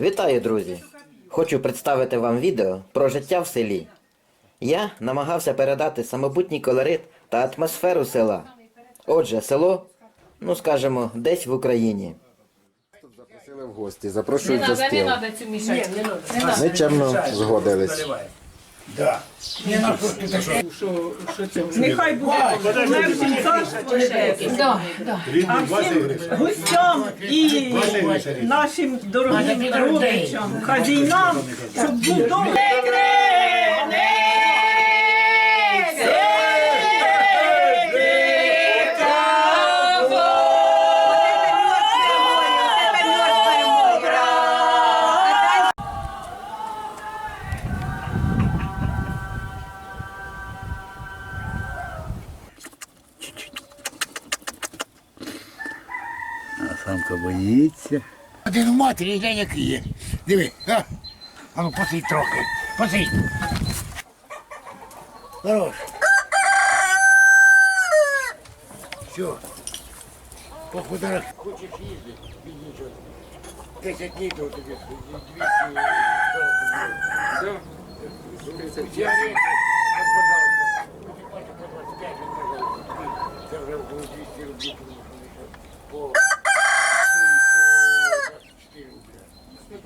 Вітаю, друзі! Хочу представити вам відео про життя в селі. Я намагався передати самобутній колорит та атмосферу села. Отже, село, ну скажімо, десь в Україні. Запросили в гості, запрошують Не за надо, не на надо цю мішати. Ми чемно згодились. Нехай буде царство небесне. Да, да. А всім гостям і нашим дорогим родичам, хазяїнам, щоб був добрий. Самка боїться. Один у матері, глянь, який є. Диви, а? А ну посидь трохи. Посидь. Хорош. Все. Похудорах. Хочеш їздити? Нічого. Десять літрів тобі. Двісті. Все? Я не- От, пожалуйста. По 25 відказав. Це вже около 200 рублів. По... по 24 рубля. Смотря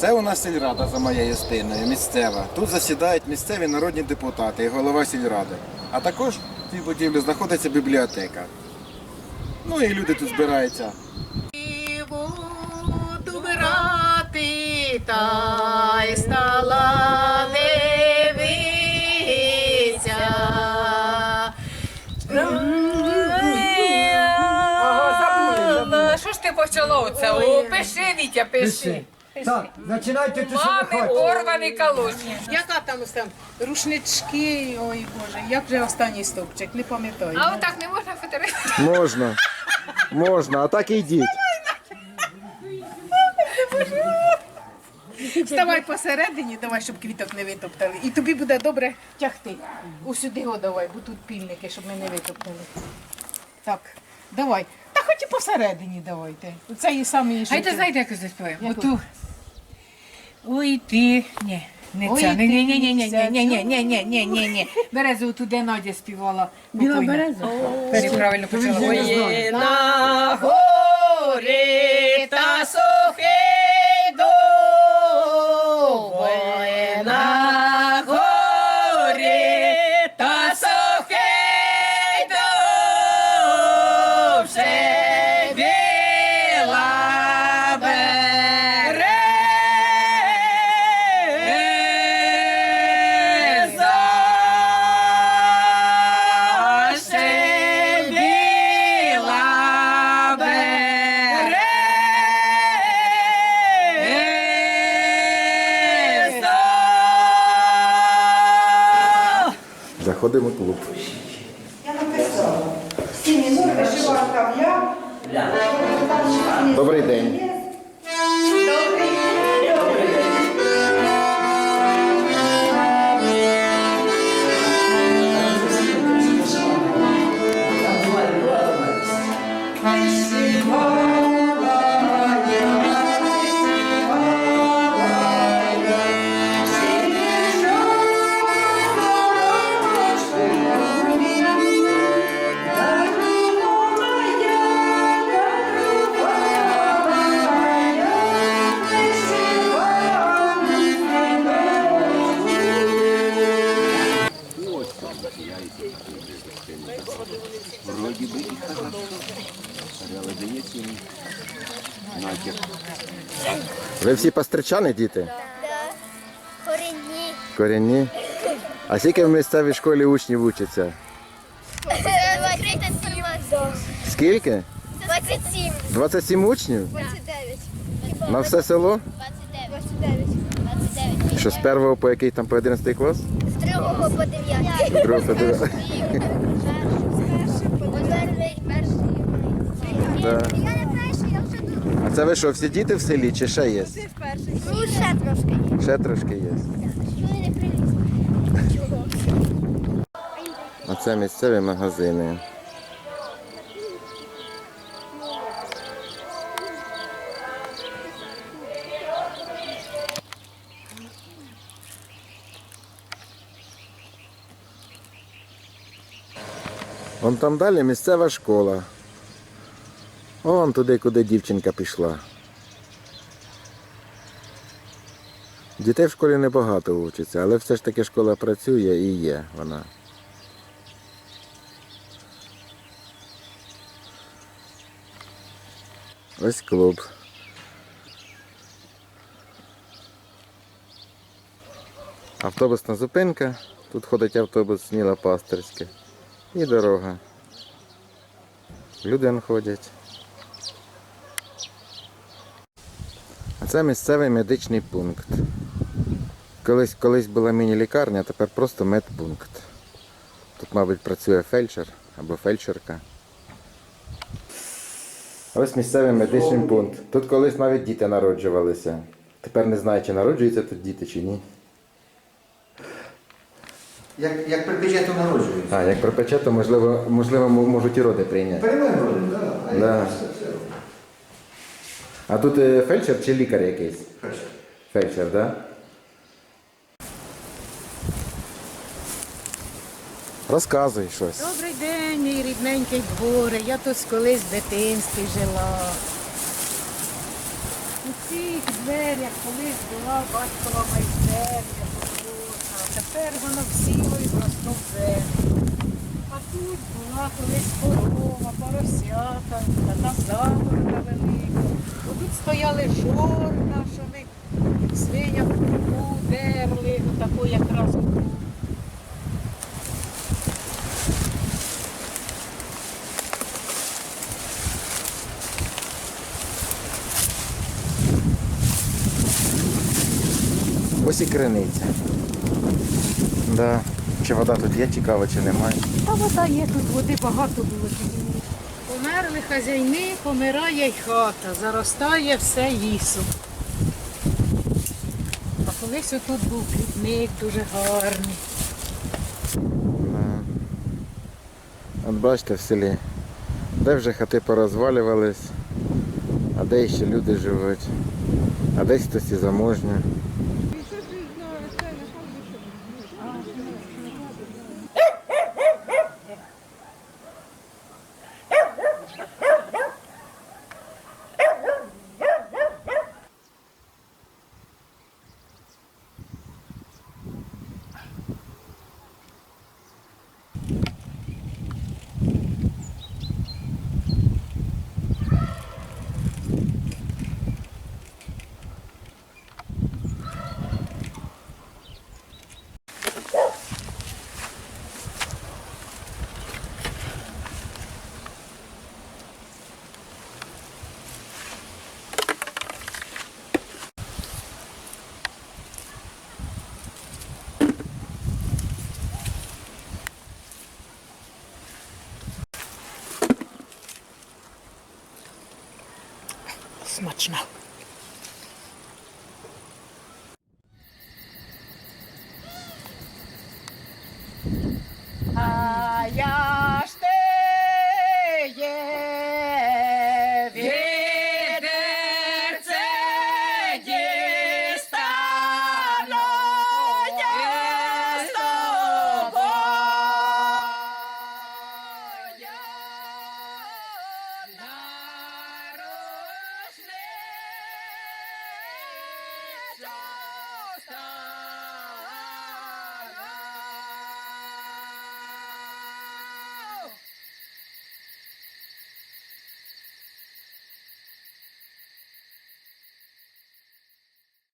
Це у нас сільрада за моєю стіною, місцева. Тут засідають місцеві народні депутати і голова сільради. А також в цій будівлі знаходиться бібліотека. Ну і люди тут збираються. Буду вирати, та й стала дивися. Що ж ти почала оце? Пиши, Вітя, пиши. Так, починайте те, Мами порвані калоші. Яка там ось там рушнички, ой Боже, як же останній стовпчик, не пам'ятаю. А отак не можна фотографувати? Можна. Можна, а так і йдіть. Вставай посередині, давай, щоб квіток не витоптали. І тобі буде добре тягти. Усюди його давай, бо тут пільники, щоб ми не витоптали. Так, давай. І посередині давайте. Оце і самі ще. Гайте, знаєте, як заспіваємо? Яку? Оту. Ой ти. Ні. Не Ой, ця, ти, ні, ні, ні, ні, ні, ця, ні, ні, ні, ні, ні, ні, ні. Березу туди Надя співала. Біла покойна. береза? Ти правильно почала. Ой, на горі та сухий Заходимо в клуб. Я написала. Всі мінори, жива там я. Добрий день. Ви всі пастричани, діти? Корінні. Корінні? А скільки в місцевій школі учнів сім. Скільки? 27. 27 учнів? 29. На все село? 29. 29. Що з першого по який там по 11 клас? З 2 по 9. Другого по дев'ятий. Да. Я не перший, я вже тут. А це ви що, всі діти в селі чи ще є? Ну, ще трошки є. Ще трошки є. Що не приліз? Чого? А це місцеві магазини. Вон там далі місцева школа. Вон туди, куди дівчинка пішла. Дітей в школі небагато вчиться, але все ж таки школа працює і є вона. Ось клуб. Автобусна зупинка. Тут ходить автобус Сміла Пастирське. І дорога. Люди ходять. Це місцевий медичний пункт. Колись, колись була міні-лікарня, тепер просто медпункт. Тут, мабуть, працює фельдшер або фельдшерка. Ось місцевий медичний пункт. Тут колись навіть діти народжувалися. Тепер не знаю, чи народжуються тут діти, чи ні. Як, як припечету народжують. А, як припече, то можливо, можливо можуть і роди прийняти. Приймаємо родин, так. Да. А тут е, фельдшер чи лікар якийсь? Перше. Фельдшер, так? Да? Розказуй щось. Добрий день, мій рідненький дворе. Я тут колись в дитинстві жила. У цих дверях колись була батькова майстерня подвірна, тепер воно всіло і просто в землю. Тут була колись корова, поросята, така загородка велика. Тут стояли жорна, що ми кругу дерли, таку якраз. Ось і криниця. Да. Чи вода тут є, цікаво, чи немає. Та вода є, тут води багато було. Померли хазяйни, помирає й хата, заростає все лісом. А колись отут був квітник дуже гарний. От бачите в селі, де вже хати порозвалювались, а де ще люди живуть, а десь хтось і заможні. much now.